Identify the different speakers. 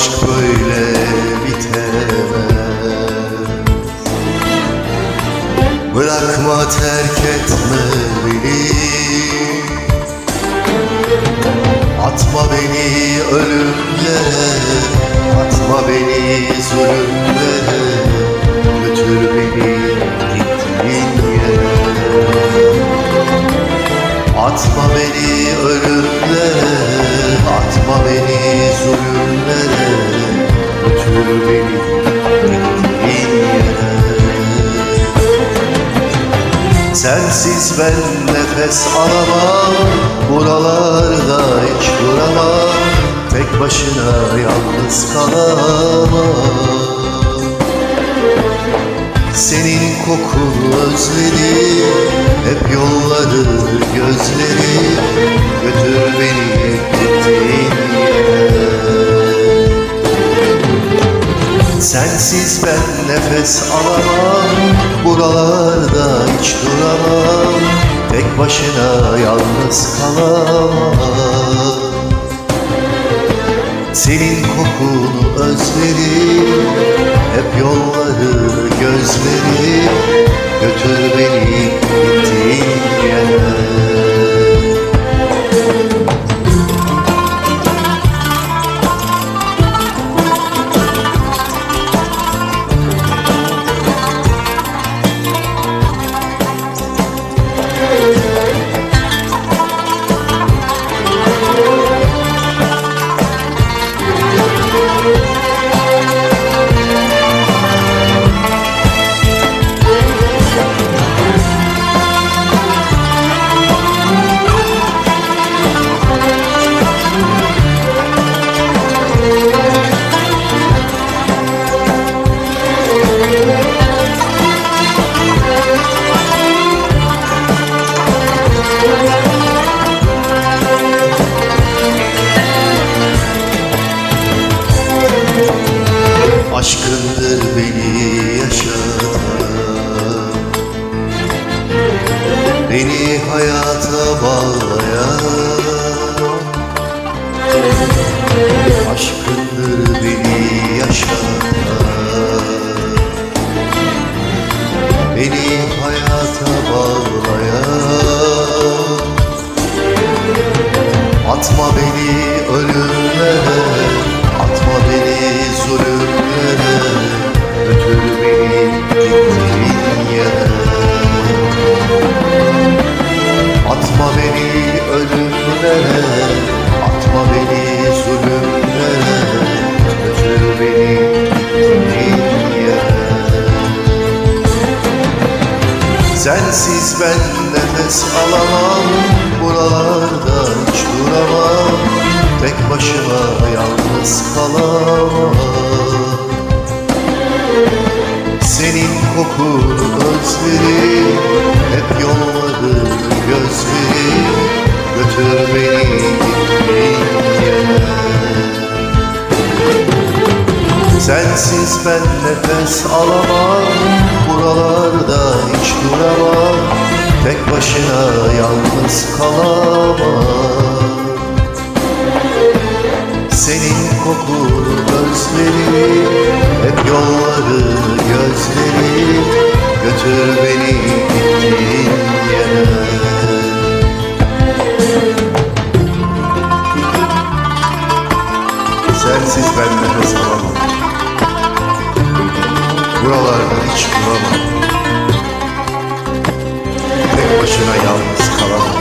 Speaker 1: aşk böyle bitemez. Bırakma terk etme beni. Atma beni ölümlere Atma beni zulümlere Sensiz ben nefes alamam. Buralarda hiç duramam. Tek başına yalnız kalamam. Senin kokunu özledim. Hep yolları gözlerim. Götür beni gittiğin yere. Sensiz ben nefes alamam. Buralarda hiç duramam başına yalnız kalamam Senin kokunu özlerim Hep yolları gözlerim Götür hayata bağlayan. Aşkındır beni yaşatan Sensiz ben nefes alamam. Buralarda hiç duramam. Tek başıma yalnız kalamam. Senin kokunu özlerim Hep yolları gözlerim. Götür beni gittiğin Sensiz ben nefes alamam Buralarda hiç duramam. Tek başına yalnız kalamam. Senin kokunu özlerim Hep yolları gözlerim Götür beni gittiğin yere. Sensiz ben nefes alamam Buralarda hiç duramam Tek başına yalnız kalamam.